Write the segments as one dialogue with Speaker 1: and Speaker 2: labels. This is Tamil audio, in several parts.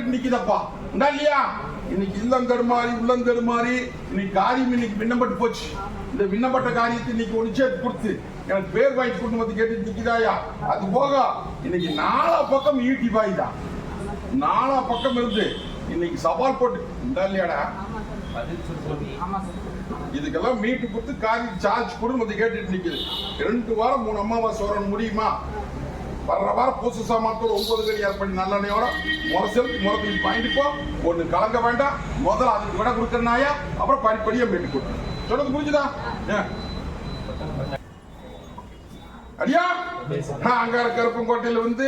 Speaker 1: கேட்டுட்டு நிக்குதப்பா. உண்டா இல்லையா? இன்னைக்கு இல்லம் தடுமாறி உள்ளம் தடுமாறி இன்னைக்கு காரியம் இன்னைக்கு விண்ணப்பட்டு போச்சு. இந்த விண்ணப்பட்ட காரியத்தை இன்னைக்கு ஒன்று சேர்த்து கொடுத்து எனக்கு பேர் வாங்கி குடும்பத்தை கேட்டு நிக்குதாயா? அது போக இன்னைக்கு நாலா பக்கம் ஈட்டி பாய் தான் நாலா பக்கம் இருந்து இன்னைக்கு சவால் போட்டு உண்டா இல்லையாடா? இதுக்கெல்லாம் மீட்டு கொடுத்து காரி சார்ஜ் குடும்பத்தை கேட்டுட்டு நிக்குது. ரெண்டு வாரம் மூணு அம்மாவாசை வரணும் முடியுமா? வர்ற வாரம் புதுசா சாமான்கள் ஒன்பது கடி ஏற்படி நல்லெண்ணையோட முரசல் முரத்தில் முறை போ ஒண்ணு கலங்க வேண்டாம். முதல்ல அதுக்கு விட கொடுக்கறனாயா அப்புறம் படிப்படியா மீட்டு கொடுக்கணும் சொல்றது புரிஞ்சுதா? அடியா? அங்க கருப்பங்கோட்டையில வந்து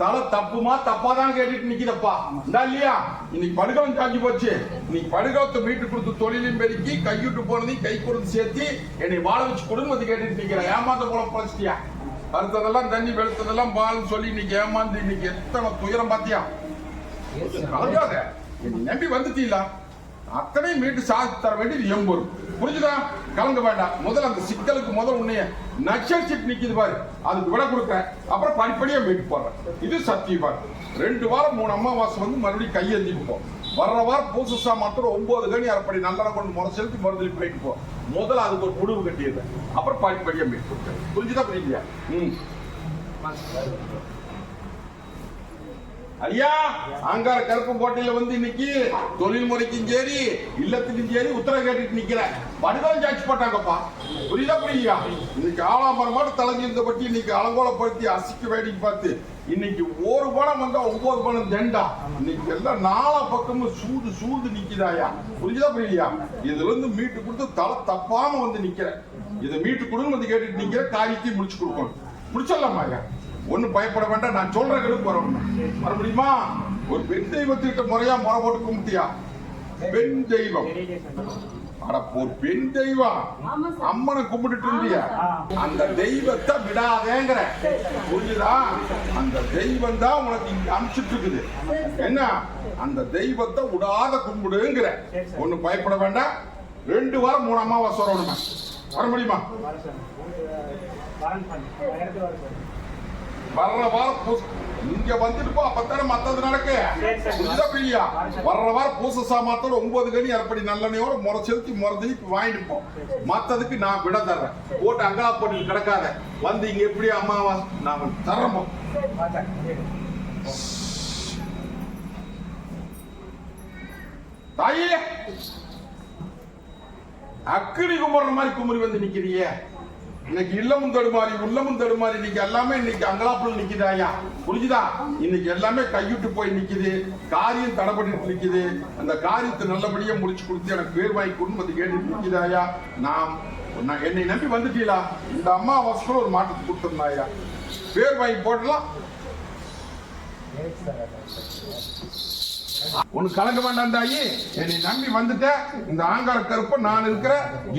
Speaker 1: தலை தப்புமா தப்பா தான் கேட்டுட்டு நிக்கிறப்பா. இந்தா இல்லையா? இன்னைக்கு படுகம் காஞ்சி போச்சு. இன்னைக்கு படுகவத்தை மீட்டு கொடுத்து தொழிலையும் பெருக்கி கையிட்டு போனதையும் கை கொடுத்து சேர்த்து என்னை வாழ வச்சு கொடுன்னு வந்து கேட்டுட்டு நிக்கிறேன். ஏமாத்த போல பழச்சிட்டியா? அறுத்ததெல்லாம் தண்ணி வெளுத்ததெல்லாம் பால்னு சொல்லி இன்னைக்கு ஏமாந்து இன்னைக்கு எத்தனை துயரம் பாத்தியா? கலங்காத. நம்பி வந்துட்டீங்களா? அத்தனையும் மீட்டு சாதி தர வேண்டியது எம்பொரு புரிஞ்சுதா? கலங்க வேண்டாம். முதல்ல அந்த சிக்கலுக்கு முதல் உன்னைய நச்சரிச்சிட்டு நிக்குது பாரு. அதுக்கு விட கொடுக்குறேன். அப்புறம் படிப்படியா மீட்டு போடுறேன். இது சத்தியபார் ரெண்டு வாரம் மூணு அமாவாசை வந்து மறுபடியும் கையெழுந்திட்டு போ. வர்ற வாரம் பூசு சாமான்த்தோட ஒன்பது கணி அரைப்படி நல்ல கொண்டு முறை செலுத்தி மறுதலி போயிட்டு போ. முதல்ல அதுக்கு ஒரு முடிவு கட்டிடுறேன் அப்புறம் படிப்படியா மீட்டு கொடுக்குறேன் புரிஞ்சுதா புரியலையா ம். ஐயா அங்கார கருப்பு கோட்டையில வந்து இன்னைக்கு தொழில் முறைக்கும் சரி இல்லத்துக்கும் சரி உத்தரவு கேட்டுட்டு நிக்கிறேன். படுகொலை சாட்சி போட்டாங்கப்பா புரியுதா புரியுதா? இன்னைக்கு ஆலாமரமாட்டு தலைஞ்சிருந்த பற்றி இன்னைக்கு அலங்கோலப்படுத்தி அசிக்க வேடிக்கை பார்த்து இன்னைக்கு ஒரு பணம் வந்தா ஒன்பது பணம் தெண்டா. இன்னைக்கு எல்லாம் நாலா பக்கமும் சூடு சூழ்ந்து நிக்குதாயா? புரியுதா புரியலையா இதுல இருந்து மீட்டு கொடுத்து தலை தப்பாம வந்து நிக்கிறேன். இதை மீட்டு கொடுன்னு வந்து கேட்டுட்டு நிக்கிற காரியத்தையும் முடிச்சு கொடுக்கணும். முடிச்சிடலாமா ஐயா? ஒண்ணும் பயப்பட வேண்டாம். நான் சொல்ற கெடுப்பு வரணும் வர முடியுமா? ஒரு பெண் தெய்வத்திட்ட முறையா முறை போட்டு கும்பிட்டியா? பெண் தெய்வம். அட ஒரு பெண் தெய்வம். அம்மனை கும்பிட்டுட்டு இருந்தியா? அந்த தெய்வத்தை விடாதேங்கிற. புரியுதா அந்த தெய்வம் தான் உனக்கு இங்க அனுப்பிச்சிட்டு இருக்குது. என்ன? அந்த தெய்வத்தை விடாத கும்பிடுங்கிற. ஒண்ணும் பயப்பட வேண்டாம். ரெண்டு வாரம் மூணு அமாவாசை வரணுமா வர முடியுமா? வர்ற வாரம் இங்க வந்துட்டு போ அப்பத்தானே மத்தது நடக்கு? புரியுதா பிரியா? வர்ற வாரம் பூச சாமாத்தோட ஒன்பது கனி அரைப்படி நல்லெண்ணையோட முறை செலுத்தி முறை வாங்கிட்டு போ. மத்ததுக்கு நான் விட தர்றேன். போட்டு அங்கலா போட்டு கிடக்காத வந்து இங்க எப்படி அம்மாவா? நான் தர்றேன் போ. தாயே! அக்கினி கும்பிடுற மாதிரி குமரி வந்து நிக்கிறியே. இன்னைக்கு இல்லமும் தடுமாறி உள்ளமும் தடுமாறி இன்னைக்கு எல்லாமே இன்னைக்கு அங்கலாப்புல நிக்குதாயா புரிஞ்சுதா? இன்னைக்கு எல்லாமே கையிட்டு போய் நிக்குது. காரியம் தடப்பட்டு நிக்குது. அந்த காரியத்தை நல்லபடியா முடிச்சு கொடுத்து எனக்கு பேர் வாங்கி கொடுன்னு வந்து கேட்டு நிக்குதாயா நாம் நான் என்னை நம்பி வந்துட்டீங்களா? இந்த அம்மா அவசரம் ஒரு மாற்றத்தை கொடுத்துருந்தாயா பேர் வாங்கி போடலாம். உனக்கு கலக்க வேண்டாம் தாயி. என்னை நம்பி வந்துட்ட இந்த ஆங்கார கருப்ப நான் இருக்கிற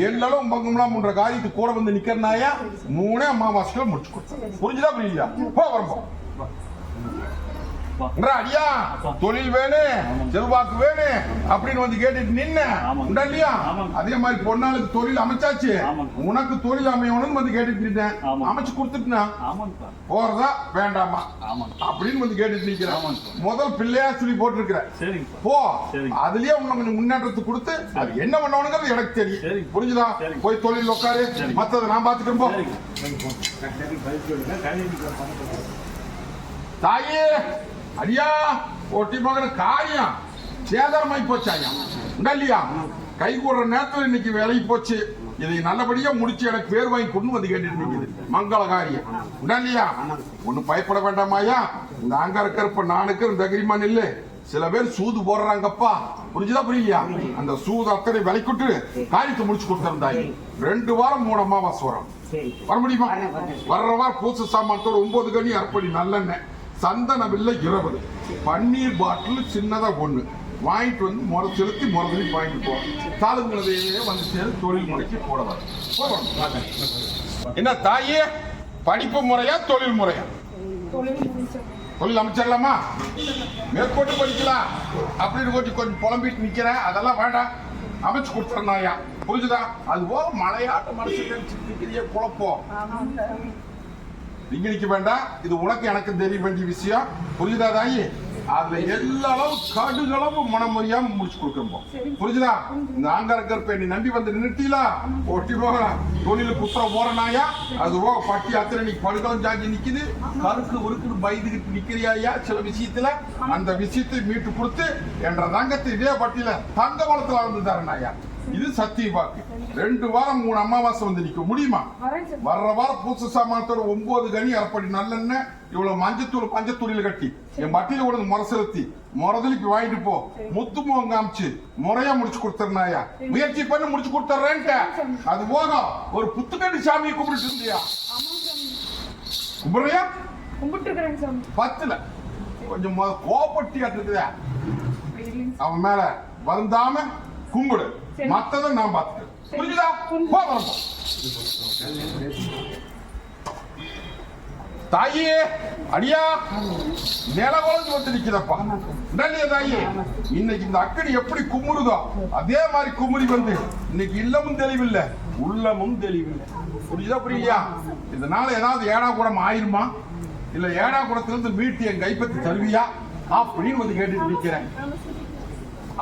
Speaker 1: எல்லாம் பங்கம்லாம் பண்ற காரியத்துக்கு கூட வந்து நிக்கிறனாயா மூணே அமாவாசைகள் முடிச்சு கொடுத்தேன். புரிஞ்சுதா புரியுதா? போ வரப்போ ஐயா தொழில் வேணும் செல்வாக்கு வேணும் அப்படின்னு வந்து கேட்டுட்டு நின்ன. இல்லையா. அதே மாதிரி பொண்ணாளுக்கு தொழில் அமைச்சாச்சு. உனக்கு தொழில் அமையணும்னு வந்து கேட்டுட்டு
Speaker 2: ஆமாங்க.
Speaker 1: அமைச்சு கொடுத்துட்டுனா? போறதா? வேண்டாமா? அப்படின்னு வந்து கேட்டுட்டு நிக்கிறேன். முதல் பிள்ளையா சொல்லி போட்டிருக்கிறேன். போ. அதுலயே உனக்கு கொஞ்சம் முன்னேற்றத்தை கொடுத்து அது என்ன பண்ணணுங்கிறது எனக்கு தெரியும். புரிஞ்சுதா. போய் தொழில் உட்காரு. மத்ததை நான் பாத்துக்கிறேன் போ. தாயே. மகன காரியம் சேதாரமாய் போச்சு ஐயா உண்டா இல்லையா கை கூடுற நேரத்துல இன்னைக்கு வேலைக்கு போச்சு. இதை நல்லபடியா முடிச்சு எனக்கு பேர் வாங்கி கொண்டு வந்து கேட்டுட்டு மங்கள காரியம் இல்லையா ஒண்ணு பயப்பட வேண்டாமாயா. இந்த அங்க இருக்கிறப்ப நான் இருக்கிற தகிரிமா நில்லு. சில பேர் சூது போடுறாங்கப்பா. புரிஞ்சுதா புரியலையா? அந்த சூது அத்தனை விலைக்குட்டு காரியத்தை முடிச்சு கொடுத்திருந்தாங்க ரெண்டு வாரம் மூணு அமாவாசை வரும். வர முடியுமா? வர்ற வாரம் பூச சாமான்த்தோட ஒன்பது கனி அர்ப்பணி நல்லெண்ணெய். சந்தன வில்ல இருபது பன்னீர் பாட்டில் சின்னதா ஒண்ணு. வாங்கிட்டு வந்து முறை செலுத்தி முறை வாங்கிட்டு போவோம் தாளுங்களதையே வந்து சேர்ந்து தொழில் முறைக்கு போட என்ன தாயே? படிப்பு முறையா தொழில் முறையா? தொழில் அமைச்சிடலாமா மேற்கொண்டு படிக்கலாம். அப்படின்னு கொஞ்சம் கொஞ்சம் புலம்பிட்டு நிக்கிறேன். அதெல்லாம் வேண்டாம். அமைச்சு கொடுத்துறனாயா புரிஞ்சுதா? அது போக மலையாட்ட மனசுக்கு சித்திக்கிறிய குழப்பம். நீங்க வேண்டாம் இது உனக்கு எனக்கு தெரிய வேண்டிய விஷயம். புரியுதா தாயி? அதுல எல்லா அளவு கடுகளவு மனம் அறியாம முடிச்சு கொடுக்கணும் புரிஞ்சுதா? இந்த ஆங்காரக்கர் பெண்ணை நம்பி வந்து நின்னுட்டீங்களா ஒட்டி போகலாம் தொழிலுக்கு குத்துற போறனாயா அது போக பட்டி அத்தனை நீ படுக்கலாம் ஜாக்கி நிக்குது. கருக்கு உருக்குன்னு பயந்துகிட்டு நிக்கிறியாயா சில விஷயத்துல அந்த விஷயத்தை மீட்டு கொடுத்து என்ற தங்கத்தை இதே பட்டியல தங்க வளத்துல வந்து தரனாயா இது சத்திய வாக்கு ரெண்டு வாரம் மூணு அமாவாசை வந்து நிக்க முடியுமா? வர்ற வாரம் பூச சாமானத்தோட ஒன்பது கனி அறப்படி நல்லெண்ணெய் இவ்வளவு மஞ்சத்தூள் பஞ்சத்தூளில கட்டி. என் பட்டியல கூட முறை செலுத்தி. முறதலிக்கு வாங்கிட்டு போ. முத்து முகம் காமிச்சு முறையா முடிச்சு கொடுத்துருந்தாயா முயற்சி பண்ணி முடிச்சு கொடுத்துறேன்ட்ட. அது போக ஒரு புத்துக்கண்டு சாமியை கும்பிட்டு இருந்தியா? கும்பிடுறியா? பத்துல. கொஞ்சம் முத கோபப்பட்டி இருக்குதா அவன் மேல வருந்தாம கும்பிடு. மத்ததை நான் பார்த்துக்கிறேன். புரிஞ்சுதா?
Speaker 2: புரிஞ்சு.
Speaker 1: போ வரப்போ தாயே அடியா. நில குழஞ்சு வந்து நிக்கிறப்பா தாயே இன்னைக்கு இந்த அக்கடி எப்படி குமுறுதோ அதே மாதிரி குமுறி வந்து இன்னைக்கு இல்லமும் தெளிவில்லை உள்ளமும் தெளிவில்லை. புரியுதா? புரியலையா இதனால ஏதாவது ஏடா கூடம் ஆயிருமா இல்ல ஏடா கூடத்திலிருந்து மீட்டு என் கைப்பற்றி தருவியா? அப்படின்னு வந்து கேட்டுட்டு நிக்கிறேன்.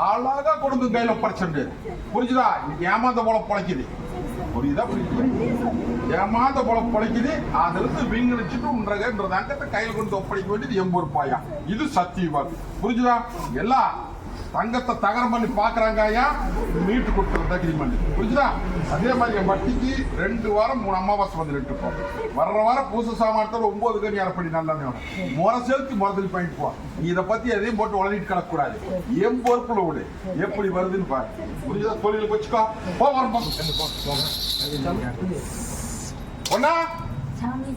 Speaker 1: அழகா கொடுங்க கையில பறிச்சுட்டு புரிஞ்சுதா? ஏமாந்த போல பொழைக்குது. புரியுதா? புரியுது ஏமாந்த போல பொழைக்குது. அதுல இருந்து வீங்கடிச்சுட்டு உன்றகன்ற கையில் கையில கொண்டு ஒப்படைக்க வேண்டியது எம்பூர் ரூபாயா இது சத்தியவான் புரிஞ்சுதா? எல்லாம் தங்கத்தை தகரம் பண்ணி பாக்குறாங்க ஐயா. மீட்டு கொடுத்துறது அக்ரிமெண்ட் புரிஞ்சுதா? அதே மாதிரி என் வட்டிக்கு ரெண்டு வாரம் மூணு அமாவாசை வந்து நின்றுப்போம் வர்ற வாரம் பூச சாமானத்தில் ஒன்பது கனி அரைப்படி நல்லா முறை செலுத்தி முறதல் பண்ணிட்டு போ. நீ இதை பத்தி எதையும் போட்டு உளறிட்டு கிடக்கூடாது என் பொறுப்புல விடு. எப்படி வருதுன்னு பாரு. புரியுதா தொழிலுக்கு வச்சுக்கோ. போ வரும் பொண்ணா?
Speaker 2: சாமி.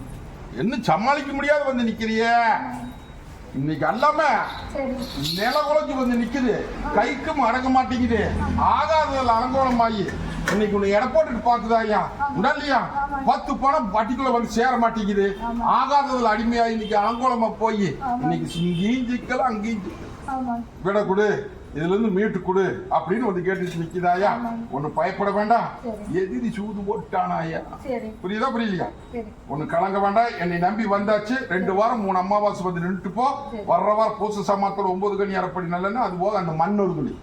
Speaker 1: என்ன சமாளிக்க முடியாது வந்து நிக்கிறியே? இன்னைக்கு அல்லாம
Speaker 2: சரி.
Speaker 1: நில குலைஞ்சு வந்து நிக்குது. கைக்கும் அடங்க மாட்டேங்குது. ஆகாததுல அலங்கோலமாயி. இன்னைக்கு உன்னை எடை போட்டுட்டு பாக்குதா ஐயா? உடல்லையா? பத்து பணம் பட்டிக்குள்ள வந்து சேர மாட்டேங்குது. ஆகாததுல அடிமையா இன்னைக்கு அலங்கோலமா போய். இன்னைக்கு இங்கேயும் சிக்கல அங்கேயும் விட கொடு. இதுல இருந்து மீட்டு கொடு அப்படின்னு வந்து கேட்டுட்டு நிக்குதாயா ஒண்ணு பயப்பட வேண்டாம். எதிரி சூது போட்டானாயா?
Speaker 2: சரி.
Speaker 1: புரியுதா புரியலையா?
Speaker 2: சரி.
Speaker 1: ஒண்ணு கலங்க வேண்டாம். என்னை நம்பி வந்தாச்சு. ரெண்டு வாரம் மூணு அமாவாசை வந்து நின்றுட்டு போ. வர்ற வாரம் பூச சமாத்தோட ஒன்பது கனி அரைப்படி நல்லன்னு அது போக அந்த மண் ஒரு துளி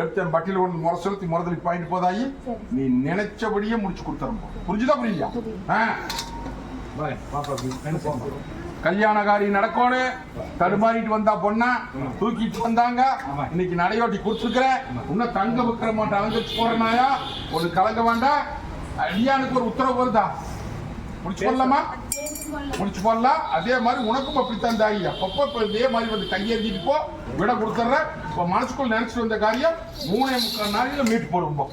Speaker 1: எடுத்து என் பட்டியல ஒன்று முறை செலுத்தி முறதலி பாயிண்ட் போதாயி. நீ நினைச்சபடியே முடிச்சு கொடுத்துறோம் புரிஞ்சுதா புரியலையா? ஆ. கல்யாணகாரி நடக்கணும் தடுமாறிட்டு வந்தா பொண்ணா? தூக்கிட்டு வந்தாங்க. இன்னைக்கு நடையோட்டி கொடுத்துருக்கிறேன். இன்னும் தங்க விக்கிற மாட்டேன் அலங்கரிச்சு போறனாயா ஒண்ணு கலங்க வேண்டாம். அடியானுக்கு ஒரு உத்தரவு வருதா? முடிச்சு போடலாமா? முடிச்சு போடலாம். அதே மாதிரி உனக்கும் அப்படித்தான் தாயி. அப்பப்போ இதே மாதிரி வந்து கையெழுந்திட்டு போ. விட கொடுத்துட்றேன் இப்போ மனசுக்குள்ள நினைச்சிட்டு வந்த காரியம் மூணே முக்கால் நாளையில மீட்டு போடுவோம்.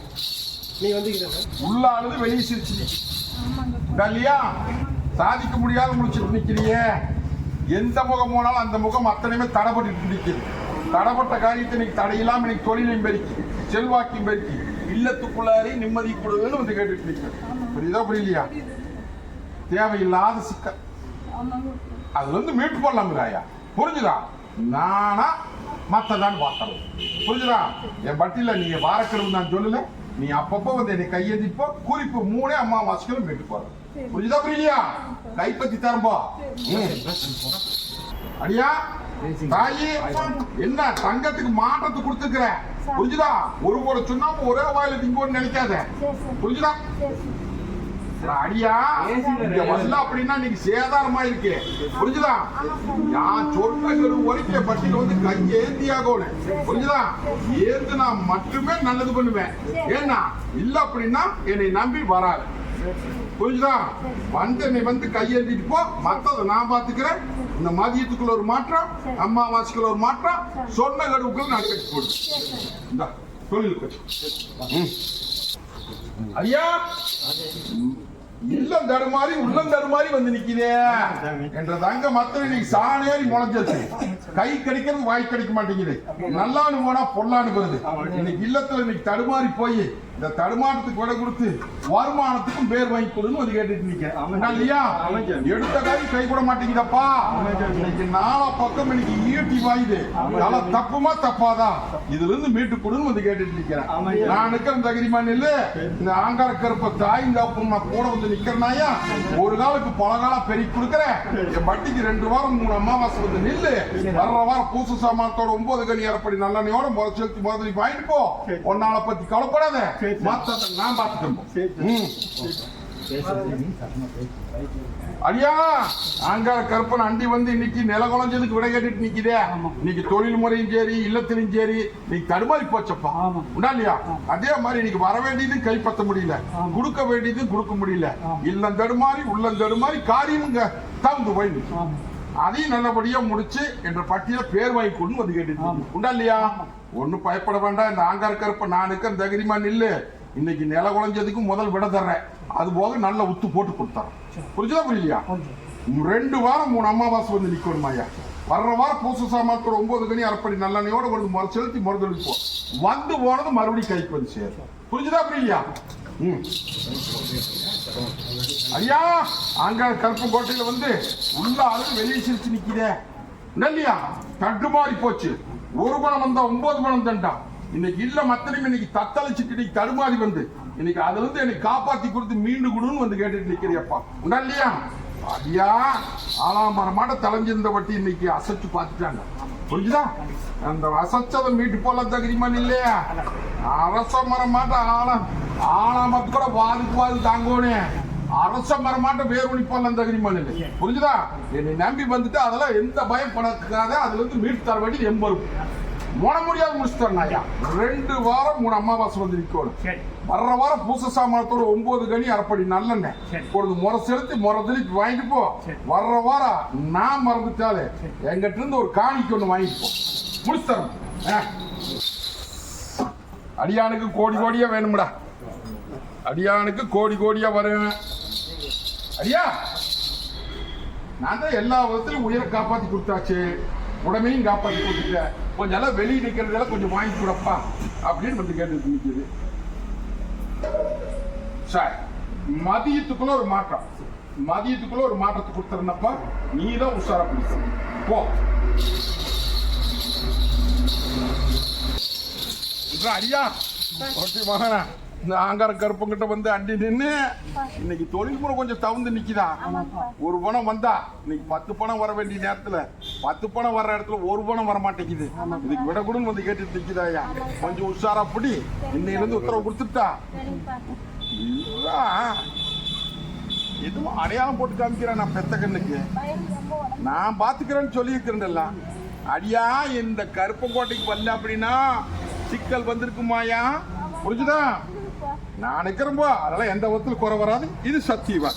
Speaker 3: நீங்க வந்தீங்களா
Speaker 1: உள்ள அழுது வெளியே சிரிச்சு இல்லையா சாதிக்க முடியாத முடிச்சுட்டு நிற்கிறியே எந்த முகம் போனாலும் அந்த முகம் அத்தனையுமே தடைப்பட்டு நிக்குது தடைப்பட்ட காரியத்தை இன்னைக்கு தடையில்லாம இன்னைக்கு தொழிலையும் பெருக்கி செல்வாக்கையும் பெருக்கி இல்லத்துக்குள்ளாரி நிம்மதி கொடுன்னு வந்து கேட்டுட்டு நிற்கிறேன் புரியுதா புரியலையா? தேவையில்லாத சிக்கல். அதுல இருந்து மீட்டு போடலாம்ல ஐயா புரிஞ்சுதா? நானா மத்ததான் பார்த்தோம் புரிஞ்சுதா? என் பட்டியல நீங்க வாரக்கிழமை நான் சொல்லல. நீ அப்பப்போ வந்து என்னை கையெழுதிப்போ குறிப்பு மூணே அம்மா மாசத்துல மீட்டு போற புரிஞ்சுதா புரியலையா கைப்பத்தி தரம்போ அடியா தாயி என்ன தங்கத்துக்கு மாற்றத்தை கொடுத்துக்கிற புரிஞ்சுதா? ஒரு போட சொன்னா ஒரே வாயில திங்கோன்னு நினைக்காத. புரிஞ்சுதா? அடியா இங்க வரல அப்படின்னா இன்னைக்கு சேதாரமா இருக்கு. புரிஞ்சுதா? நான் சொன்ன வரைக்கும் பட்டியல வந்து கை ஏந்தியாகணும் புரிஞ்சுதா? ஏந்து நான் மட்டுமே நல்லது பண்ணுவேன். ஏன்னா இல்ல அப்படின்னா என்னை நம்பி வராது. புரிஞ்சுதா? வந்து நீ வந்து கையேந்திட்டு போ. மத்ததை நான் பாத்துக்கிறேன். இந்த மதியத்துக்குள்ள ஒரு மாற்றம் அம்மாவாசைக்குள்ள ஒரு மாற்றம் சொன்ன கடுவுக்குள்ள நான் கட்டி போடு இந்த தொழில் ஐயா இல்லம் தடுமாறி உள்ளம் தடுமாறி வந்து நிக்குதே. என்ற தங்க மத்த இன்னைக்கு சாணேறி முளைஞ்சிருச்சு கை கடிக்கிறது வாய் கடிக்க மாட்டேங்குது. நல்லான்னு போனா பொல்லான்னு வருது. இன்னைக்கு இல்லத்துல இன்னைக்கு தடுமாறி போய் இந்த தடுமாற்றத்துக்கு விட கொடுத்து வருமானத்துக்கும் பேர் வாங்கி கொடுன்னு வந்து கேட்டுட்டு நிக்க
Speaker 3: ஆமாம்.
Speaker 1: இல்லையா. எடுத்த கை கை கூட மாட்டேங்குதப்பா. இன்னைக்கு நாலா பக்கம் இன்னைக்கு ஈட்டி வாயுது.
Speaker 3: சார்.
Speaker 1: தப்புமா தப்பாதா? இதுல இருந்து மீட்டு கொடுன்னு வந்து கேட்டுட்டு நிக்கிறேன். நான் நிக்கிற தகுதிமா நில்லு இந்த ஆங்கார கருப்ப தாய் தப்புமா கூட வந்து நிக்கிறனாயா ஒரு காலுக்கு பல காலா பெருக்கி கொடுக்குறேன் என் வட்டிக்கு ரெண்டு வாரம் மூணு அமாவாசை வந்து நில்லு வர்ற வாரம் பூசு சாமானத்தோட ஒன்பது கனி அரைப்படி நல்லெண்ணையோட முதல் செலுத்தி முதலி வாங்கிட்டு போ
Speaker 3: சரி.
Speaker 1: உன்னால பத்தி கவலைப்படாத
Speaker 3: சரி, சரி.
Speaker 1: மத்தத நான் பாத்துக்கிறேன்
Speaker 3: சரி,
Speaker 1: ம்
Speaker 3: சரி.
Speaker 1: ஐயா ஆங்கார கருப்பன் அண்டி வந்து இன்னைக்கு நில குழஞ்சதுக்கு விட கேட்டுட்டு நிக்குதே. இன்னைக்கு தொழில் முறையும் சரி இல்லத்திலும் சரி இன்னைக்கு தடுமாறி போச்சப்பா. உண்டா இல்லையா? அதே மாதிரி இன்னைக்கு வர வேண்டியது கைப்பற்ற முடியல. கொடுக்க வேண்டியது கொடுக்க முடியல. இல்லம் தடுமாறி உள்ளம் தடுமாறி காரியம் தகுந்து போயிடுச்சு. அதையும் நல்லபடியா முடிச்சு என்ற பட்டியல பேர் வாங்கி கொண்டு வந்து
Speaker 3: ஆமா.
Speaker 1: உண்டா இல்லையா? ஒண்ணும் பயப்பட வேண்டாம். இந்த ஆங்கார கருப்ப நான் இருக்க தைரியமா நில்லு. இன்னைக்கு நில குழஞ்சதுக்கு முதல் விட தர்றேன். அது போக நல்ல உத்து போட்டு கொடுத்தாரன் புரிஞ்சுதா புரியலையா? ரெண்டு வாரம் மூணு அமாவாசை வந்து நிக்கணும் ஐயா? வர்ற வாரம் பூச சாமானத்தோட ஒன்பது கனி அரைப்படி நல்லெண்ணையோட கொண்டு முறை செலுத்தி மறுதளிப்போம் வந்து போனது மறுபடியும் கைக்கு வந்து சேரும். புரிஞ்சுதா புரியலையா? ம். ஐயா அங்க கருப்பு கோட்டையில வந்து உள்ள ஆளு வெளியே சிரிச்சு நிக்குதே. இல்லையா? தட்டுமாறி போச்சு. ஒரு பணம் வந்தா ஒன்பது பணம் தண்டா. இன்னைக்கு இல்ல மத்தனையும் இன்னைக்கு தத்தளிச்சுட்டு இன்னைக்கு தடுமாறி வந்து இன்னைக்கு அதுல இருந்து என்னை காப்பாத்தி கொடுத்து மீண்டு கொடுன்னு வந்து கேட்டுட்டு நிக்கிறியப்பா. உண்டா இல்லையா? அப்படியா ஆலாமரம் மாட்ட தலைஞ்சிருந்த வட்டி இன்னைக்கு அசைச்சு பார்த்துட்டாங்க. புரிஞ்சுதா? அந்த அசைச்சதை மீட்டு போல தகுதிமான் இல்லையா? அரச மரமாட்ட மாட்ட ஆலம் கூட வாதுக்கு வாது தாங்கோனே. அரச மரமாட்ட மாட்ட வேர் ஒழிப்பால் தகுதிமான் இல்லை. புரிஞ்சுதா? என்னை நம்பி வந்துட்டு அதெல்லாம் எந்த பயம் படக்காத அதுல இருந்து மீட்டு தர வேண்டியது எம்பரும் முட முடியாது முடிச்சுட்டேன் ஐயா. ரெண்டு வாரம் மூணு அமாவாசை வந்து நிக்கணும்.
Speaker 3: சரி.
Speaker 1: வர்ற வாரம் பூச சாமானத்தோட ஒன்பது கனி அரைப்படி நல்லெண்ணெய்.
Speaker 3: சரி.
Speaker 1: ஒரு முறை செலுத்தி முறை திருப்பி வாங்கிட்டு போ. வர்ற வாரம் நான் மறந்துட்டாலே எங்கிட்ட இருந்து ஒரு காணிக்கு ஒண்ணு வாங்கிட்டு போ. முடிச்சு தரேன் ஆ. அடியானுக்கு கோடி கோடியா வேணும்டா. அடியானுக்கு கோடி கோடியா வரும் அடியா நான் தான் எல்லா விதத்திலும் உயிரை காப்பாத்தி கொடுத்தாச்சு. உடமையும் காப்பாத்தி கொடுத்துட்டேன். கொஞ்சம் எல்லாம் வெளியே நிக்கிறதெல்லாம் கொஞ்சம் வாங்கி கொடுப்பா அப்படின்னு வந்து கேட்டு நிக்குது. சரி மதியத்துக்குள்ள ஒரு மாற்றம். மதியத்துக்குள்ள ஒரு மாற்றத்தை கொடுத்துருந்தப்பா நீ தான் உஷாரா பிடிச்ச போ. அடியா? மகனா? இந்த ஆங்கார கருப்பங்கிட்ட வந்து அண்டி நின்று இன்னைக்கு தொழில்முறை கொஞ்சம் தவுந்து நிக்குதா? ஒரு பணம் வந்தா இன்னைக்கு பத்து பணம் வர வேண்டிய நேரத்துல பத்து பணம் வர்ற இடத்துல ஒரு பணம் வர மாட்டேங்குது இதுக்கு விட கூட வந்து கேட்டு நிக்குதா ஐயா? கொஞ்சம் உஷாரா பிடி. இன்னையில இருந்து உத்தரவு கொடுத்துட்டா. எதுவும் அடையாளம் போட்டு காமிக்கிறேன் நான் பெத்த கண்ணுக்கு. நான் பாத்துக்கிறேன்னு சொல்லியிருக்கிறேன்ல அடியா இந்த கருப்பங்கோட்டைக்கு வரல அப்படின்னா சிக்கல் வந்திருக்குமாயா புரிஞ்சுதா? நான் நிக்கிறேன்போ அதெல்லாம் எந்த விதத்துல குறை வராது. இது சத்தியவா